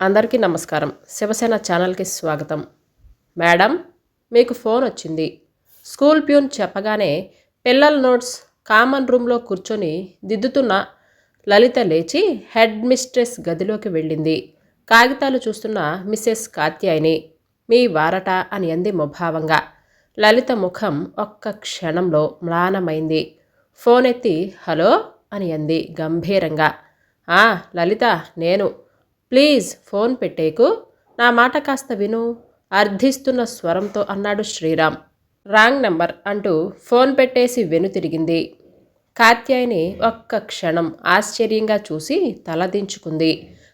అందరికీ నమస్కారం. శివసేన ఛానల్కి స్వాగతం. మేడం మీకు ఫోన్ వచ్చింది. స్కూల్ ప్యూన్ చెప్పగానే పిల్లల నోట్స్ కామన్ రూమ్లో కూర్చొని దిద్దుతున్న లలిత లేచి హెడ్ మిస్ట్రెస్ గదిలోకి వెళ్ళింది. కాగితాలు చూస్తున్న మిస్సెస్ కాత్యాయిని మీ వారట అని అంది ముభావంగా. లలిత ముఖం ఒక్క క్షణంలో మ్లానమైంది. ఫోన్ ఎత్తి హలో అని అంది గంభీరంగా. ఆ లలిత నేను ప్లీజ్ ఫోన్ పెట్టేకు. నా మాట కాస్త విను. అర్థిస్తున్న స్వరంతో అన్నాడు శ్రీరామ్. రాంగ్ నెంబర్ అంటూ ఫోన్ పెట్టేసి వెనుతిరిగింది కాత్యాయని ఒక్క క్షణం ఆశ్చర్యంగా చూసి తలదించుకుంది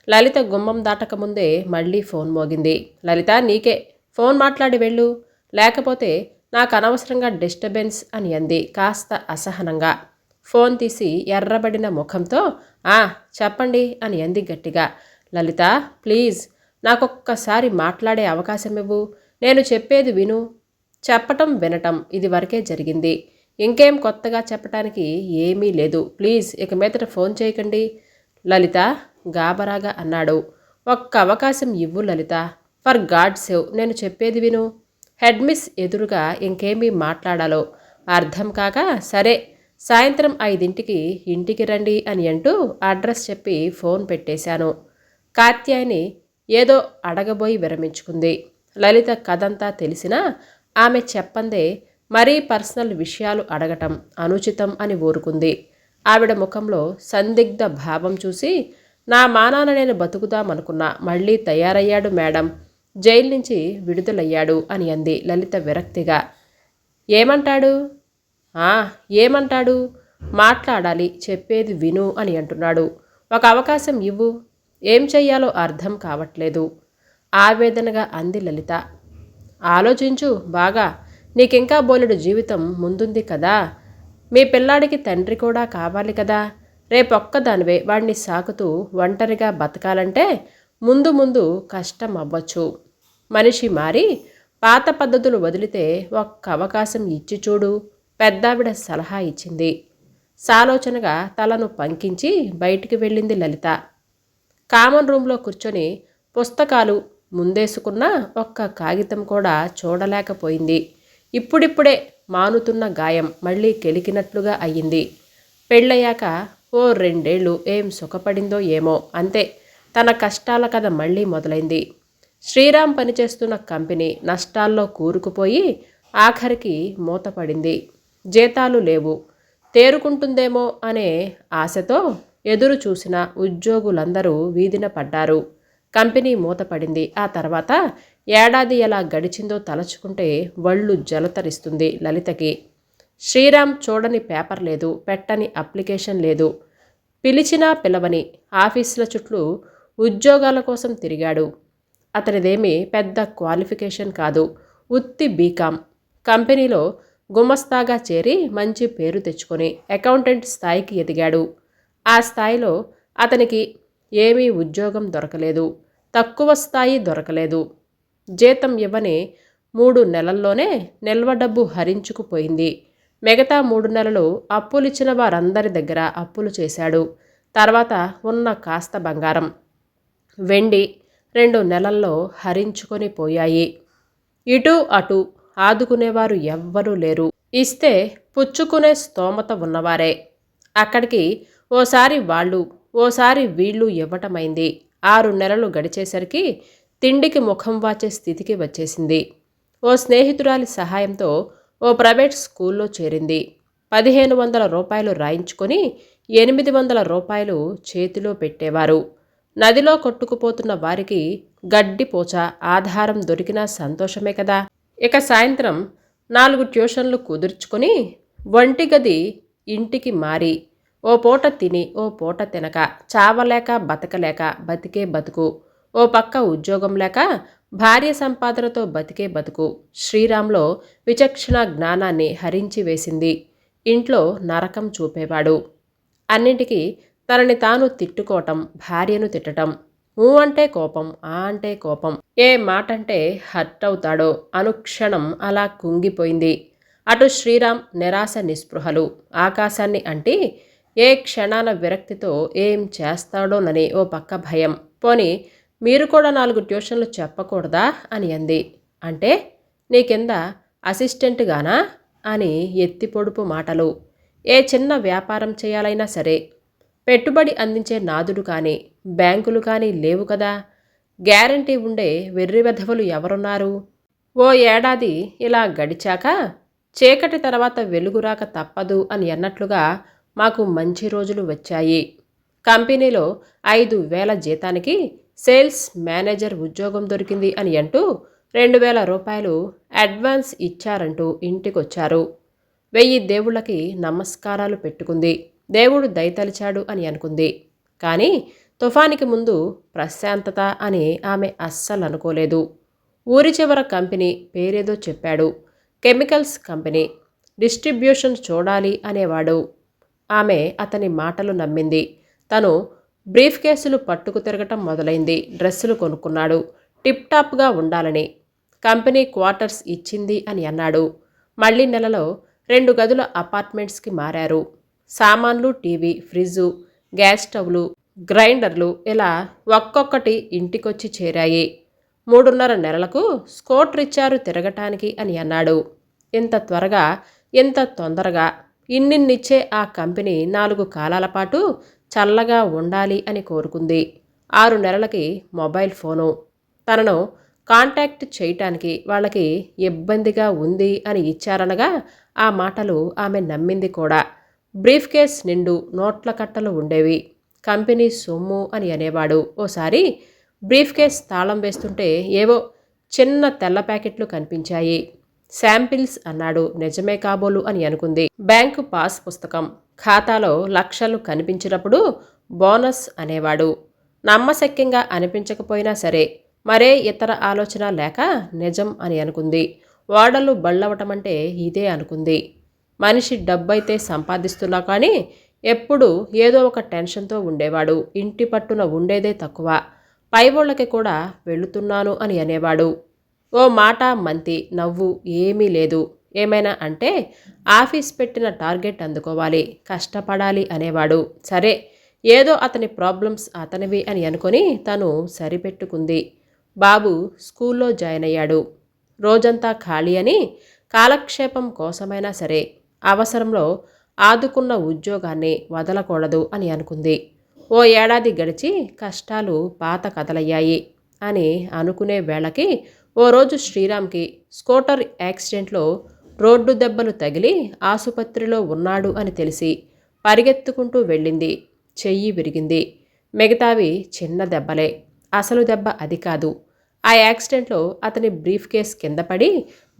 లలిత గుమ్మం దాటకముందే మళ్ళీ ఫోన్ మోగింది. లలిత నీకే ఫోన్ మాట్లాడి వెళ్ళు. లేకపోతే నాకు అనవసరంగా డిస్టర్బెన్స్ అని అంది కాస్త అసహనంగా. ఫోన్ తీసి ఎర్రబడిన ముఖంతో ఆ చెప్పండి అని అంది గట్టిగా. లలిత ప్లీజ్ నాకొక్కసారి మాట్లాడే అవకాశం ఇవ్వు నేను చెప్పేది విను. చెప్పటం వినటం ఇది వరకే జరిగింది. ఇంకేం కొత్తగా చెప్పటానికి ఏమీ లేదు. ప్లీజ్ ఇక మీదట ఫోన్ చేయకండి. లలిత గాబరాగా అన్నాడు. ఒక్క అవకాశం ఇవ్వు లలిత. ఫర్ గాడ్ సేవ్ నేను చెప్పేది విను. హెడ్ మిస్ ఎదురుగా ఇంకేమీ మాట్లాడాలో అర్థం కాక సరే సాయంత్రం ఐదింటికి ఇంటికి రండి అని అంటూ అడ్రస్ చెప్పి ఫోన్ పెట్టేశాను. కాత్యాయని ఏదో అడగబోయి విరమించుకుంది. లలిత కథంతా తెలిసినా ఆమె చెప్పందే మరీ పర్సనల్ విషయాలు అడగటం అనుచితం అని ఊరుకుంది. ఆవిడ ముఖంలో సందిగ్ధ భావం చూసి నా మానాన నేను బతుకుదామనుకున్నా మళ్ళీ తయారయ్యాడు మేడం జైలు నుంచి విడుదలయ్యాడు అని అంది లలిత విరక్తిగా. ఏమంటాడు? "ఆ, ఏమంటాడు? మాట్లాడాలి చెప్పేది విను అని అంటున్నాడు. ఒక అవకాశం ఇవ్వు. ఏం చెయ్యాలో అర్థం కావట్లేదు. ఆవేదనగా అంది లలిత. ఆలోచించు బాగా నీకింకా బోలెడు జీవితం ముందుంది కదా. మీ పిల్లాడికి తండ్రి కూడా కావాలి కదా. రేపొక్కదానివే వాడిని సాకుతూ ఒంటరిగా బతకాలంటే ముందు ముందు కష్టం అవ్వచ్చు మనిషి మారి పాత పద్ధతులు వదిలితే ఒక్క అవకాశం ఇచ్చి చూడు పెద్దావిడ సలహా ఇచ్చింది. సాలోచనగా తలను పంకించి బయటికి వెళ్ళింది లలిత. కామన్ రూమ్లో కూర్చొని పుస్తకాలు ముందేసుకున్న ఒక్క కాగితం కూడా చూడలేకపోయింది. ఇప్పుడిప్పుడే మానుతున్న గాయం మళ్ళీ కెలికినట్లుగా అయ్యింది. పెళ్ళయ్యాక ఓ రెండేళ్ళు ఏం సుఖపడిందో ఏమో అంతే. తన కష్టాల కథ మళ్ళీ మొదలైంది. శ్రీరామ్ పనిచేస్తున్న కంపెనీ నష్టాల్లో కూరుకుపోయి ఆఖరికి మూతపడింది. జీతాలు లేవు. తేరుకుంటుందేమో అనే ఆశతో ఎదురు చూసిన ఉద్యోగులందరూ వీధిన పడ్డారు. కంపెనీ మూతపడింది. ఆ తర్వాత ఏడాది ఎలా గడిచిందో తలచుకుంటే వళ్ళు జలతరిస్తుంది లలితకి. శ్రీరామ్ చూడని పేపర్ లేదు పెట్టని అప్లికేషన్ లేదు. పిలిచినా పిలవని ఆఫీసుల చుట్టూ ఉద్యోగాల కోసం తిరిగాడు. అతనిదేమీ పెద్ద క్వాలిఫికేషన్ కాదు. ఉత్తి బీకామ్ కంపెనీలో గుమస్తాగా చేరి మంచి పేరు తెచ్చుకొని అకౌంటెంట్ స్థాయికి ఎదిగాడు. ఆ స్థాయిలో అతనికి ఏమీ ఉద్యోగం దొరకలేదు. తక్కువ స్థాయి దొరకలేదు. జీతం ఇవ్వని మూడు నెలల్లోనే నిల్వ డబ్బు హరించుకుపోయింది. మిగతా మూడు నెలలు అప్పులిచ్చిన వారందరి దగ్గర అప్పులు చేశాడు. తర్వాత ఉన్న కాస్త బంగారం. వెండి రెండు నెలల్లో హరించుకొని పోయాయి. ఇటు అటు ఆదుకునేవారు ఎవ్వరూ లేరు. ఇస్తే పుచ్చుకునే స్తోమత ఉన్నవారే. అక్కడికి ఓసారి వాళ్ళు ఓసారి వీళ్ళు ఇవ్వటమైంది. ఆరు నెలలు గడిచేసరికి తిండికి ముఖం వాచే స్థితికి వచ్చేసింది. ఓ స్నేహితురాలి సహాయంతో ఓ ప్రైవేట్ స్కూల్లో చేరింది. పదిహేను వందల రూపాయలు రాయించుకొని ఎనిమిది వందల రూపాయలు చేతిలో పెట్టేవారు. నదిలో కొట్టుకుపోతున్న వారికి గడ్డిపోచ ఆధారం దొరికినా సంతోషమే కదా. ఇక సాయంత్రం నాలుగు ట్యూషన్లు కుదుర్చుకొని ఒంటి గది ఇంటికి మారి ఓ పూట తిని ఓ పూట తినక చావలేక బతకలేక బతికే బతుకు. ఓ పక్క ఉద్యోగం లేక భార్య సంపాదనతో బతికే బతుకు. శ్రీరామ్లో విచక్షణ జ్ఞానాన్ని హరించి వేసింది. ఇంట్లో నరకం చూపేవాడు. అన్నింటికీ తనని తాను తిట్టుకోవటం భార్యను తిట్టటం. ఊ అంటే కోపం ఆ అంటే కోపం. ఏ మాట అంటే హర్ట్ అవుతాడో అనుక్షణం అలా కుంగిపోయింది. అటు శ్రీరామ్ నిరాశ నిస్పృహలు. ఆకాశాన్ని అంటి ఏ క్షణాన విరక్తితో ఏం చేస్తాడోనని ఓ పక్క భయం. పోని మీరు కూడా నాలుగు ట్యూషన్లు చెప్పకూడదా? అని అంది. అంటే నీ కింద అసిస్టెంట్గానా? అని ఎత్తి పొడుపు మాటలు. ఏ చిన్న వ్యాపారం చేయాలైనా సరే. పెట్టుబడి అందించే నాదుడు కానీ బ్యాంకులు కానీ లేవు కదా. గ్యారంటీ ఉండే వెర్రి వెధవలు ఎవరున్నారు? ఓ ఏడాది ఇలా గడిచాక చీకటి తర్వాత వెలుగురాక తప్పదు అని అన్నట్లుగా మాకు మంచి రోజులు వచ్చాయి. కంపెనీలో ఐదు వేల జీతానికి సేల్స్ మేనేజర్ ఉద్యోగం దొరికింది అని అంటూ రెండు వేల రూపాయలు అడ్వాన్స్ ఇచ్చారంటూ ఇంటికొచ్చారు. వెయ్యి దేవుళ్ళకి నమస్కారాలు పెట్టుకుంది. దేవుడు దయతలిచాడు అని అనుకుంది. కానీ తుఫానికి ముందు ప్రశాంతత అని ఆమె అస్సలు అనుకోలేదు ఊరి చివర కంపెనీ పేరేదో చెప్పాడు. Chemicals company. డిస్ట్రిబ్యూషన్ చూడాలి అనేవాడు. ఆమె అతని మాటలు నమ్మింది. తను బ్రీఫ్ కేసులు పట్టుకు తిరగటం మొదలైంది. డ్రెస్సులు కొనుక్కున్నాడు. టిప్ టాప్గా ఉండాలని కంపెనీ క్వార్టర్స్ ఇచ్చింది అని అన్నాడు. మళ్ళీ నెలలో రెండు గదుల అపార్ట్మెంట్స్కి మారారు. సామాన్లు టీవీ ఫ్రిడ్జు గ్యాస్ స్టవ్లు గ్రైండర్లు ఇలా ఒక్కొక్కటి ఇంటికొచ్చి చేరాయి. మూడున్నర నెలలకు స్కోటర్ రిచ్చారు తిరగటానికి అని అన్నాడు. ఇంత త్వరగా ఇంత తొందరగా ఇన్నిన్నిచ్చే ఆ కంపెనీ నాలుగు కాలాల పాటు చల్లగా ఉండాలి అని కోరుకుంది. ఆరు నెలలకి మొబైల్ ఫోను. తనను కాంటాక్ట్ చేయటానికి వాళ్ళకి ఇబ్బందిగా ఉంది అని ఇచ్చారనగా ఆ మాటలు ఆమె నమ్మింది కూడా. బ్రీఫ్ కేస్ నిండు నోట్ల కట్టలు ఉండేవి. కంపెనీ సొమ్ము అని అనేవాడు. ఓసారి బ్రీఫ్ కేస్ తాళం వేస్తుంటే ఏవో చిన్న తెల్ల ప్యాకెట్లు కనిపించాయి. శాంపిల్స్ అన్నాడు. నిజమే కాబోలు అని అనుకుంది. బ్యాంకు పాస్ పుస్తకం. ఖాతాలో లక్షలు కనిపించినప్పుడు బోనస్ అనేవాడు. నమ్మశక్యంగా అనిపించకపోయినా సరే మరే ఇతర ఆలోచన లేక నిజం అని అనుకుంది. ఓడలు బళ్ళవటమంటే ఇదే అనుకుంది. మనిషి డబ్బైతే సంపాదిస్తున్నా కానీ ఎప్పుడు ఏదో ఒక టెన్షన్తో ఉండేవాడు. ఇంటి పట్టున ఉండేదే తక్కువ. పైవోళ్ళకి కూడా వెళుతున్నాను అని అనేవాడు. ఓ మాట మంతి నవ్వు ఏమీ లేదు. ఏమైనా అంటే ఆఫీస్ పెట్టిన టార్గెట్ అందుకోవాలి కష్టపడాలి అనేవాడు. సరే ఏదో అతని ప్రాబ్లమ్స్ అతనివి అని అనుకొని తను సరిపెట్టుకుంది. బాబు స్కూల్లో జాయిన్ అయ్యాడు. రోజంతా ఖాళీ అని కాలక్షేపం కోసమైనా సరే అవసరంలో ఆదుకున్న ఉద్యోగాన్ని వదలకూడదు అని అనుకుంది. ఓ ఏడాది గడిచి కష్టాలు పాత కథలయ్యాయి అని అనుకునే వేళకి ఓ రోజు శ్రీరామ్కి స్కూటర్ యాక్సిడెంట్లో రోడ్డు దెబ్బలు తగిలి ఆసుపత్రిలో ఉన్నాడు అని తెలిసి పరిగెత్తుకుంటూ వెళ్ళింది. చెయ్యి విరిగింది. మిగతావి చిన్న దెబ్బలే. అసలు దెబ్బ అది కాదు. ఆ యాక్సిడెంట్లో అతని బ్రీఫ్ కేస్ కింద పడి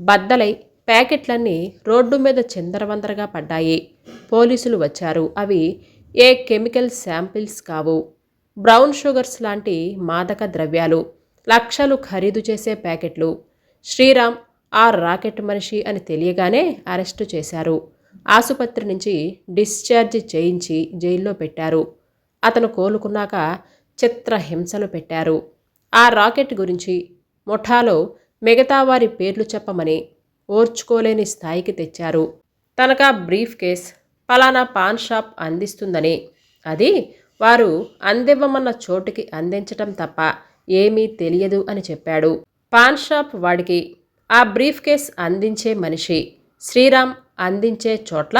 బద్దలై ప్యాకెట్లన్నీ రోడ్డు మీద చిందరవందరగా పడ్డాయి. పోలీసులు వచ్చారు. అవి ఏ కెమికల్ శాంపిల్స్ కావు. బ్రౌన్ షుగర్స్ లాంటి మాదక ద్రవ్యాలు. లక్షలు ఖరీదు చేసే ప్యాకెట్లు. శ్రీరామ్ ఆ రాకెట్ మనిషి అని తెలియగానే అరెస్టు చేశారు. ఆసుపత్రి నుంచి డిశ్చార్జ్ చేయించి జైల్లో పెట్టారు. అతను కోలుకున్నాక చిత్ర హింసలు పెట్టారు. ఆ రాకెట్ గురించి ముఠాలో మిగతా వారి పేర్లు చెప్పమని ఓర్చుకోలేని స్థాయికి తెచ్చారు. తనకా బ్రీఫ్ కేస్ పలానా పాన్ షాప్ అందిస్తుందని. అది వారు అందివ్వమన్న చోటుకి అందించటం తప్ప ఏమీ తెలియదు అని చెప్పాడు. పాన్ షాప్ వాడికి ఆ బ్రీఫ్ కేస్ అందించే మనిషి శ్రీరామ్ అందించే చోట్ల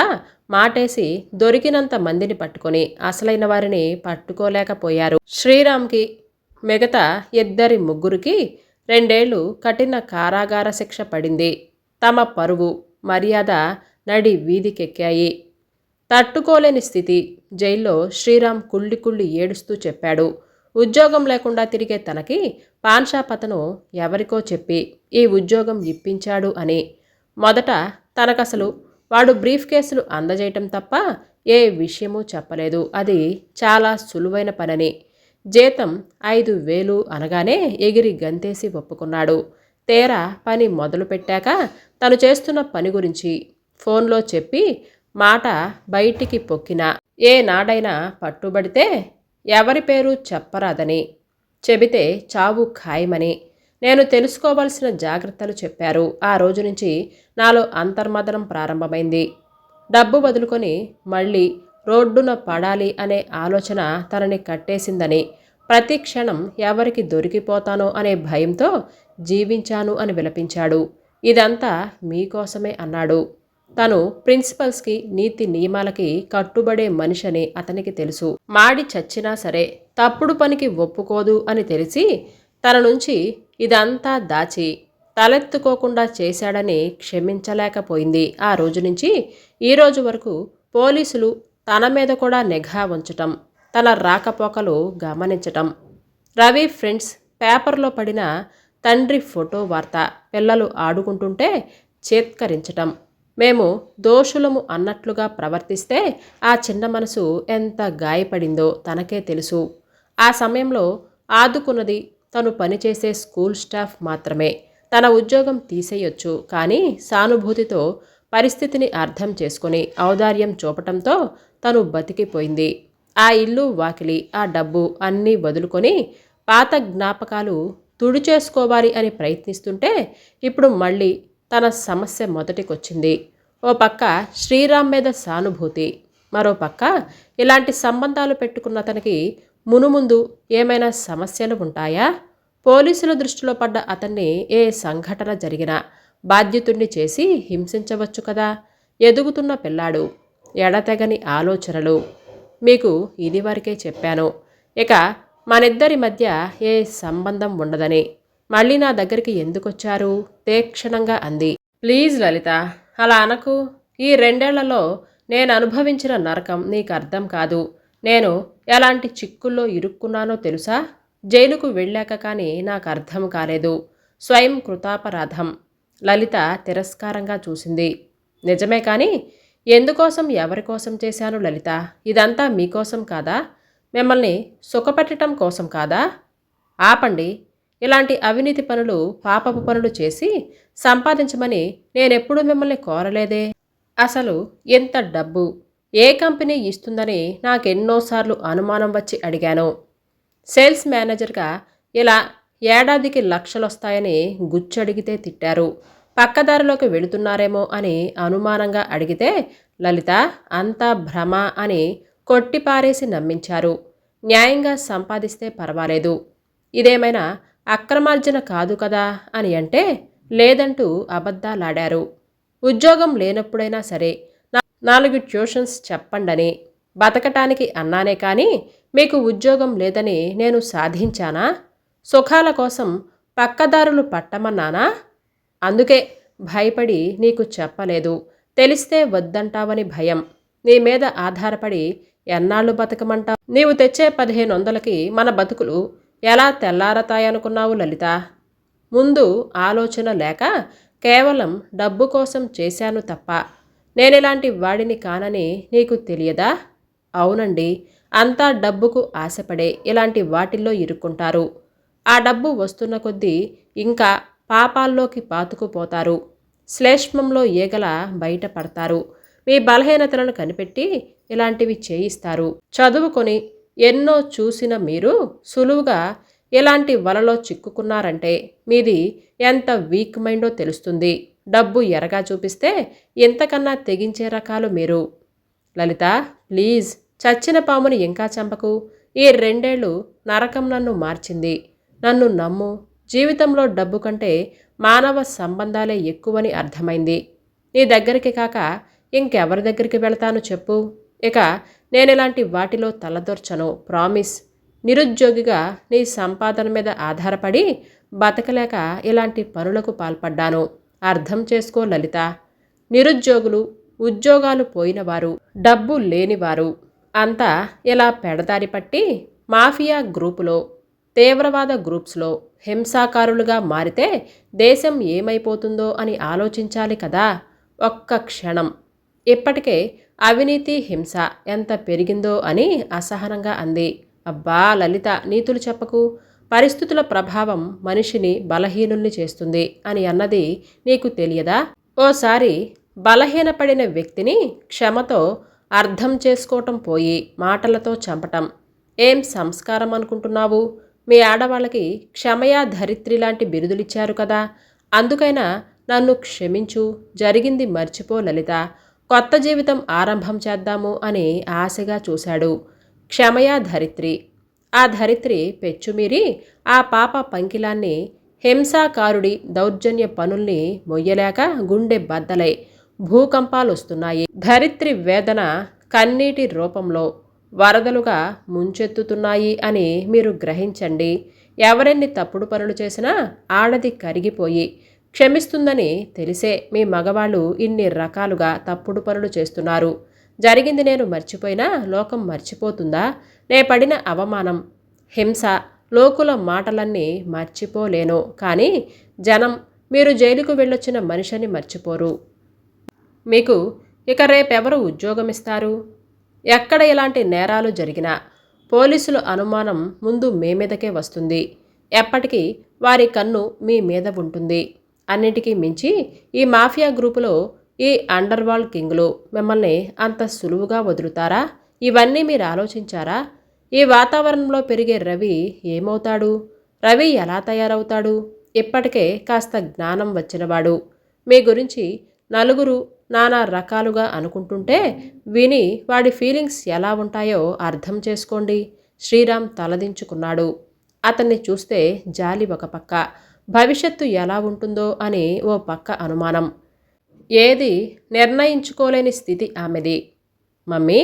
మాటేసి దొరికినంత మందిని పట్టుకొని అసలైన వారిని పట్టుకోలేకపోయారు. శ్రీరామ్కి మిగతా ఇద్దరి ముగ్గురికి రెండేళ్ళు కఠిన కారాగార శిక్ష పడింది. తమ పరువు మర్యాద నడి వీధికెక్కాయి. తట్టుకోలేని స్థితి జైల్లో శ్రీరామ్ కుళ్ళి కుళ్ళి ఏడుస్తూ చెప్పాడు. ఉద్యోగం లేకుండా తిరిగే తనకి పాన్షాపతను ఎవరికో చెప్పి ఈ ఉద్యోగం ఇప్పించాడు అని. మొదట తనకసలు వాడు బ్రీఫ్ కేసులు అందజేయటం తప్ప ఏ విషయమూ చెప్పలేదు. అది చాలా సులువైన పనని. జీతం ఐదు వేలు అనగానే ఎగిరి గంతేసి ఒప్పుకున్నాడు. తేరా పని మొదలుపెట్టాక తను చేస్తున్న పని గురించి ఫోన్లో చెప్పి మాట బయటికి పొక్కిన. ఏ నాడైనా పట్టుబడితే ఎవరి పేరు చెప్పరాదని. చెబితే చావు ఖాయమని. నేను తెలుసుకోవాల్సిన జాగ్రత్తలు చెప్పారు. ఆ రోజు నుంచి నాలో అంతర్మదనం ప్రారంభమైంది. డబ్బు వదులుకొని మళ్ళీ రోడ్డున పడాలి అనే ఆలోచన తనని కట్టేసిందని. ప్రతి క్షణం ఎవరికి దొరికిపోతానో అనే భయంతో జీవించాను అని విలపించాడు. ఇదంతా మీకోసమే అన్నాడు. తను ప్రిన్సిపల్స్కి నీతి నియమాలకి కట్టుబడే మనిషని అతనికి తెలుసు. మాడి చచ్చినా సరే తప్పుడు పనికి ఒప్పుకోదు అని తెలిసి తన నుంచి ఇదంతా దాచి తలెత్తుకోకుండా చేశాడని క్షమించలేకపోయింది. ఆ రోజు నుంచి ఈ రోజు వరకు పోలీసులు తన మీద కూడా నిఘా ఉంచటం తన రాకపోకలు గమనించటం. రవి ఫ్రెండ్స్ పేపర్లో పడిన తండ్రి ఫోటో వార్త పిల్లలు ఆడుకుంటుంటే చేత్కరించటం. మేము దోషులము అన్నట్లుగా ప్రవర్తిస్తే ఆ చిన్న మనసు ఎంత గాయపడిందో తనకే తెలుసు. ఆ సమయంలో ఆదుకున్నది తను పనిచేసే స్కూల్ స్టాఫ్ మాత్రమే. తన ఉద్యోగం తీసేయొచ్చు కానీ సానుభూతితో పరిస్థితిని అర్థం చేసుకుని ఔదార్యం చూపటంతో తను బతికిపోయింది. ఆ ఇల్లు వాకిలి ఆ డబ్బు అన్నీ వదులుకొని పాత జ్ఞాపకాలు తుడిచేసుకోవాలి అని ప్రయత్నిస్తుంటే ఇప్పుడు మళ్ళీ తన సమస్య మొదటికొచ్చింది. ఓ పక్క శ్రీరామ్ మీద సానుభూతి మరో పక్క ఇలాంటి సంబంధాలు పెట్టుకున్న అతనికి మునుముందు ఏమైనా సమస్యలు ఉంటాయా? పోలీసుల దృష్టిలో పడ్డ అతన్ని ఏ సంఘటన జరిగినా బాధ్యతుణ్ణి చేసి హింసించవచ్చు కదా? ఎదుగుతున్న పిల్లాడు ఎడతెగని ఆలోచనలు. మీకు ఇదివరకే చెప్పాను. ఇక మనిద్దరి మధ్య ఏ సంబంధం ఉండదని. మళ్ళీ నా దగ్గరికి ఎందుకొచ్చారు? తీక్షణంగా అంది. ప్లీజ్ లలిత అలా అనకు. ఈ రెండేళ్ళలో నేను అనుభవించిన నరకం నీకు అర్థం కాదు. నేను ఎలాంటి చిక్కుల్లో ఇరుక్కున్నానో తెలుసా? జైలుకు వెళ్ళాక కానీ నాకు అర్థం కాలేదు. స్వయం కృతాపరాధం. లలిత తిరస్కారంగా చూసింది. నిజమే కానీ ఎందుకోసం ఎవరి కోసం చేశాను లలిత? ఇదంతా మీకోసం కాదా? మిమ్మల్ని సుఖపెట్టడం కోసం కాదా? ఆపండి. ఇలాంటి అవినీతి పనులు పాపపు పనులు చేసి సంపాదించమని నేనెప్పుడు మిమ్మల్ని కోరలేదే. అసలు ఎంత డబ్బు ఏ కంపెనీ ఇస్తుందని నాకెన్నోసార్లు అనుమానం వచ్చి అడిగాను. సేల్స్ మేనేజర్గా ఇలా ఏడాదికి లక్షలొస్తాయని గుచ్చడిగితే తిట్టారు. పక్కదారిలోకి వెళుతున్నారేమో అని అనుమానంగా అడిగితే లలిత అంతా భ్రమ అని కొట్టిపారేసి నమ్మించారు. న్యాయంగా సంపాదిస్తే పర్వాలేదు. ఇదేమైనా అక్రమార్జన కాదు కదా అని అంటే లేదంటూ అబద్ధాలాడారు. ఉద్యోగం లేనప్పుడైనా సరే నాలుగు ట్యూషన్స్ చెప్పండని బతకటానికి అన్నానే కానీ మీకు ఉద్యోగం లేదని నేను సాధించానా? సుఖాల కోసం పక్కదారులు పట్టమన్నానా? అందుకే భయపడి నీకు చెప్పలేదు. తెలిస్తే వద్దంటావని భయం. నీ మీద ఆధారపడి ఎన్నాళ్ళు బతకమంటావు? నీవు తెచ్చే పదిహేను వందలకి మన బతుకులు ఎలా తెల్లారతాయనుకున్నావు లలిత? ముందు ఆలోచన లేక కేవలం డబ్బు కోసం చేశాను తప్ప నేనిలాంటి వాడిని కానని నీకు తెలియదా? అవునండి. అంతా డబ్బుకు ఆశపడే ఇలాంటి వాటిల్లో ఇరుక్కుంటారు. ఆ డబ్బు వస్తున్న కొద్దీ ఇంకా పాపాల్లోకి పాతుకుపోతారు. శ్లేష్మంలో ఈగల బయటపడతారు. మీ బలహీనతలను కనిపెట్టి ఇలాంటివి చేయిస్తారు. చదువుకొని ఎన్నో చూసిన మీరు సులువుగా ఎలాంటి వలలో చిక్కుకున్నారంటే మీది ఎంత వీక్ మైండో తెలుస్తుంది. డబ్బు ఎరగా చూపిస్తే ఎంతకన్నా తెగించే రకాలు మీరు. లలిత ప్లీజ్ చచ్చిన పాముని ఇంకా చంపకు. ఈ రెండేళ్ళు నరకం నన్ను మార్చింది. నన్ను నమ్ము జీవితంలో డబ్బు కంటే మానవ సంబంధాలే ఎక్కువని అర్థమైంది. నీ దగ్గరికి కాక ఇంకెవరి దగ్గరికి వెళతాను చెప్పు. ఇక నేను ఇలాంటి వాటిలో తలదొర్చను ప్రామిస్. నిరుద్యోగిగా నీ సంపాదన మీద ఆధారపడి బతకలేక ఇలాంటి పనులకు పాల్పడ్డాను. అర్థం చేసుకో లలిత. నిరుద్యోగులు ఉద్యోగాలు పోయినవారు డబ్బు లేనివారు. అంతా ఇలా పెడదారి పట్టి మాఫియా గ్రూపులో తీవ్రవాద గ్రూప్స్లో హింసాకారులుగా మారితే దేశం ఏమైపోతుందో అని ఆలోచించాలి కదా ఒక్క క్షణం. ఇప్పటికే అవినీతి హింస ఎంత పెరిగిందో అని అసహనంగా అంది. అబ్బా లలిత నీతులు చెప్పకు. పరిస్థితుల ప్రభావం మనిషిని బలహీనుల్ని చేస్తుంది అని అన్నది నీకు తెలియదా? ఓసారి బలహీనపడిన వ్యక్తిని క్షమతో అర్థం చేసుకోవటం పోయి మాటలతో చంపటం. ఏం సంస్కారం అనుకుంటున్నావు? మీ ఆడవాళ్ళకి క్షమయా ధరిత్రి లాంటి బిరుదులిచ్చారు కదా. అందుకైనా నన్ను క్షమించు. జరిగింది మర్చిపో లలిత. కొత్త జీవితం ఆరంభం చేద్దాము అని ఆశగా చూశాడు. క్షమయా ధరిత్రి. ఆ ధరిత్రి పెచ్చుమీరి ఆ పాప పంకిలాన్ని హింసాకారుడి దౌర్జన్య పనుల్ని మొయ్యలేక గుండె బద్దలై భూకంపాలొస్తున్నాయి. ధరిత్రి వేదన కన్నీటి రూపంలో వరదలుగా ముంచెత్తుతున్నాయి అని మీరు గ్రహించండి. ఎవరెన్ని తప్పుడు పనులు చేసినా ఆడది కరిగిపోయి క్షమిస్తుందని తెలిసే మీ మగవాళ్ళు ఇన్ని రకాలుగా తప్పుడు పనులు చేస్తున్నారు. జరిగింది నేను మర్చిపోయినా లోకం మర్చిపోతుందా? నే పడిన అవమానం హింస లోకుల మాటలన్నీ మర్చిపోలేను. కానీ జనం మీరు జైలుకు వెళ్ళొచ్చిన మనిషిని మర్చిపోరు. మీకు ఇక రేపెవరు ఉద్యోగం ఇస్తారు ఎక్కడ ఇలాంటి నేరాలు జరిగినా పోలీసుల అనుమానం ముందు మీ మీదకే వస్తుంది. ఎప్పటికీ వారి కన్ను మీ మీద ఉంటుంది. అన్నిటికీ మించి ఈ మాఫియా గ్రూపులో ఈ అండర్వాల్ కింగ్లు మిమ్మల్ని అంత సులువుగా వదులుతారా? ఇవన్నీ మీరు ఆలోచించారా? ఈ వాతావరణంలో పెరిగే రవి ఏమవుతాడు? రవి ఎలా తయారవుతాడు? ఇప్పటికే కాస్త జ్ఞానం వచ్చినవాడు. మీ గురించి నలుగురు నానా రకాలుగా అనుకుంటుంటే విని వాడి ఫీలింగ్స్ ఎలా ఉంటాయో అర్థం చేసుకోండి. శ్రీరామ్ తలదించుకున్నాడు. అతన్ని చూస్తే జాలి ఒక పక్క. భవిష్యత్తు ఎలా ఉంటుందో అని ఓ పక్క అనుమానం. ఏది నిర్ణయించుకోలేని స్థితి ఆమెది. మమ్మీ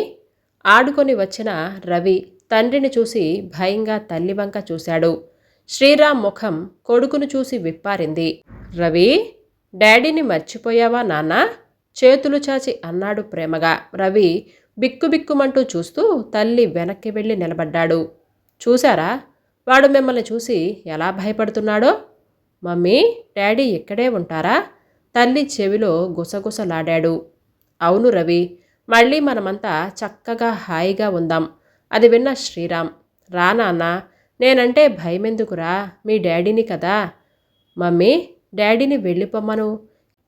ఆడుకొని వచ్చిన రవి తండ్రిని చూసి భయంగా తల్లి వంక చూశాడు. శ్రీరామ్ ముఖం కొడుకును చూసి విప్పారింది. రవి డాడీని మర్చిపోయావా నాన్న? చేతులు చాచి అన్నాడు ప్రేమగా. రవి బిక్కుబిక్కుమంటూ చూస్తూ తల్లి వెనక్కి వెళ్ళి నిలబడ్డాడు. చూశారా? వాడు మిమ్మల్ని చూసి ఎలా భయపడుతున్నాడో? మమ్మీ డాడీ ఇక్కడే ఉంటారా? తల్లి చెవిలో గుసగుసలాడాడు. అవును రవి మళ్ళీ మనమంతా చక్కగా హాయిగా ఉందాం. అది విన్న శ్రీరామ్ రా నాన్న నేనంటే భయమెందుకురా? మీ డాడీని కదా? మమ్మీ డాడీని వెళ్ళిపోమ్మను.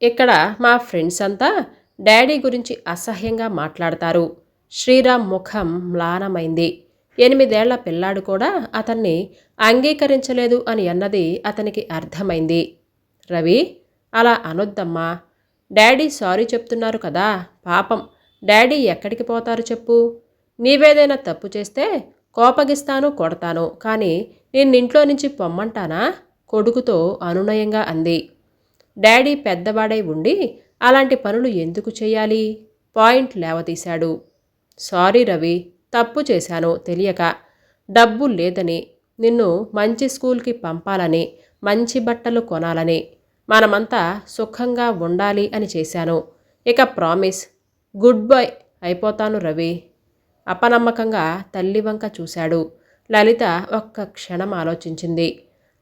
ఇక్కడ మా ఫ్రెండ్స్ అంతా డాడీ గురించి అసహ్యంగా మాట్లాడతారు. శ్రీరామ్ ముఖం మ్లానమైంది. ఎనిమిదేళ్ళ పిల్లాడు కూడా అతన్ని అంగీకరించలేదు అని అన్నది అతనికి అర్థమైంది. రవి అలా అనొద్దమ్మా. డాడీ సారీ చెప్తున్నారు కదా పాపం. డాడీ ఎక్కడికి పోతారు చెప్పు. నీవేదైనా తప్పు చేస్తే కోపగిస్తాను కొడతాను. కానీ నిన్నింట్లో నుంచి పొమ్మంటానా? కొడుకుతో అనునయంగా అంది. డాడీ పెద్దవాడై ఉండి అలాంటి పనులు ఎందుకు చేయాలి? పాయింట్ లేవతీశాడు. సారీ రవి తప్పు చేశాను తెలియక డబ్బు లేదని నిన్ను మంచి స్కూల్కి పంపాలని మంచి బట్టలు కొనాలని మనమంతా సుఖంగా ఉండాలి అని చేశాను. ఇక ప్రామిస్ గుడ్ బై అయిపోతాను రవి. అపనమ్మకంగా తల్లి వంక చూశాడు. లలిత ఒక్క క్షణం ఆలోచించింది.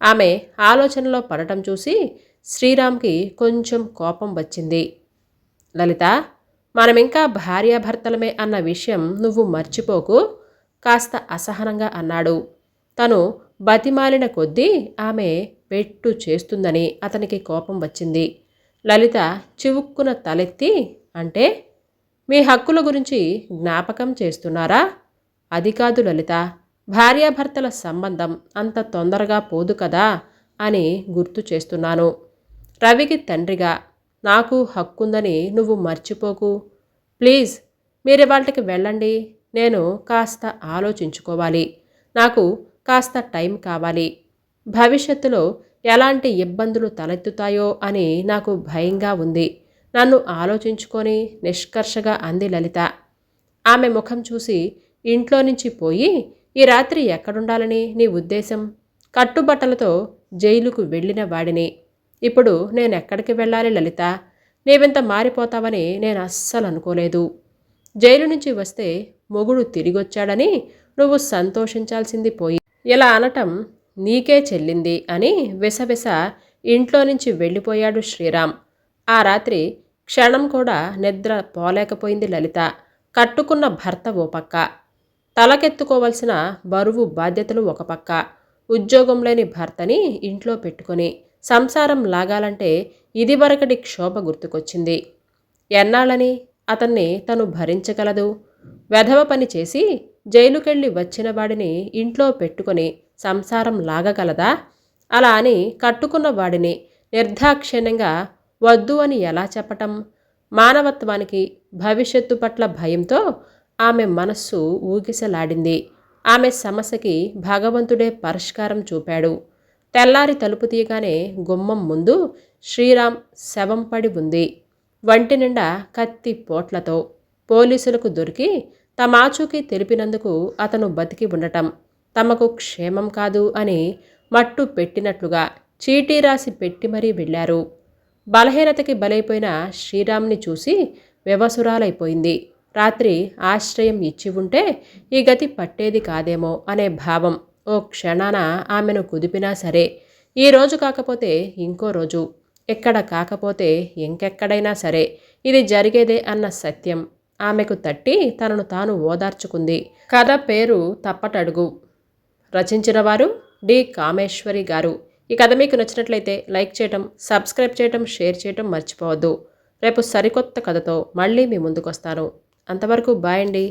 ఆమె ఆలోచనలో పడటం చూసి శ్రీరామ్కి కొంచెం కోపం వచ్చింది. లలిత? మనమింకా భార్యాభర్తలమే అన్న విషయం నువ్వు మర్చిపోకు. కాస్త అసహనంగా అన్నాడు. తను బతిమాలిన కొద్దీ ఆమె పెట్టు చేస్తుందని అతనికి కోపం వచ్చింది. లలిత చివుక్కున తలెత్తి అంటే మీ హక్కుల గురించి జ్ఞాపకం చేస్తున్నారా? అది కాదు లలిత. భార్యాభర్తల సంబంధం అంత తొందరగా పోదు కదా అని గుర్తు చేస్తున్నాను. రవికి తండ్రిగా నాకు హక్కుందని నువ్వు మర్చిపోకు. ప్లీజ్ మీరు వాళ్ళకి వెళ్ళండి. నేను కాస్త ఆలోచించుకోవాలి. నాకు కాస్త టైం కావాలి. భవిష్యత్తులో ఎలాంటి ఇబ్బందులు తలెత్తుతాయో అని నాకు భయంగా ఉంది. నన్ను ఆలోచించుకొని నిష్కర్షగా అంది లలిత. ఆమె ముఖం చూసి ఇంట్లో నుంచి పోయి ఈ రాత్రి ఎక్కడుండాలని నీ ఉద్దేశం? కట్టుబట్టలతో జైలుకు వెళ్ళిన వాడిని. ఇప్పుడు నేను ఎక్కడికి వెళ్ళాలి లలిత? నీవింత మారిపోతావని నేను అస్సలు అనుకోలేదు జైలు నుంచి వస్తే మొగుడు తిరిగొచ్చాడని నువ్వు సంతోషించాల్సింది పోయి ఇలా అనటం నీకే చెల్లింది అని విసవిస ఇంట్లో నుంచి వెళ్ళిపోయాడు శ్రీరామ్. ఆ రాత్రి క్షణం కూడా నిద్ర పోలేకపోయింది లలిత. కట్టుకున్న భర్త ఓ పక్క. తలకెత్తుకోవలసిన బరువు బాధ్యతలు ఒక పక్క. ఉద్యోగం లేని భర్తని ఇంట్లో పెట్టుకొని సంసారం లాగాలంటే ఇదివరకటి క్షోభ గుర్తుకొచ్చింది. ఎన్నాళ్ళని అతన్ని తను భరించగలదు? వెధవ పని చేసి జైలుకెళ్ళి వచ్చిన వాడిని ఇంట్లో పెట్టుకొని సంసారం లాగగలదా? అలా అని కట్టుకున్న వాడిని నిర్దాక్షిణ్యంగా వద్దు అని ఎలా చెప్పటం? మానవత్వానికి భవిష్యత్తు పట్ల భయంతో ఆమె మనస్సు ఊగిసలాడింది. ఆమె సమస్యకి భగవంతుడే పరిష్కారం చూపాడు. తెల్లారి తలుపు తీయగానే గుమ్మం ముందు శ్రీరామ్ శవం పడి ఉంది. వంటి నిండా కత్తి పోట్లతో పోలీసులకు దొరికి తమాచూకి తెలిపినందుకు అతను బతికి ఉండటం. తమకు క్షేమం కాదు అని మట్టు పెట్టినట్లుగా చీటీ రాసి పెట్టి మరీ వెళ్ళారు. బలహీనతకి బలైపోయిన శ్రీరామ్ని చూసి వ్యవసురాలైపోయింది. రాత్రి ఆశ్రయం ఇచ్చి ఉంటే ఈ గతి పట్టేది కాదేమో అనే భావం ఓ క్షణాన ఆమెను కుదిపినా సరే ఈ రోజు కాకపోతే ఇంకో రోజు. ఎక్కడ కాకపోతే ఇంకెక్కడైనా సరే ఇది జరిగేదే అన్న సత్యం. ఆమెకు తట్టి తనను తాను ఓదార్చుకుంది. కథ పేరు తప్పటడుగు. రచించిన వారు డి కామేశ్వరి గారు. ఈ కథ మీకు నచ్చినట్లయితే లైక్ చేయటం సబ్స్క్రైబ్ చేయటం షేర్ చేయటం మర్చిపోవద్దు. రేపు సరికొత్త కథతో మళ్ళీ మీ ముందుకు వస్తాను అంతవరకు బాయ్ అండి.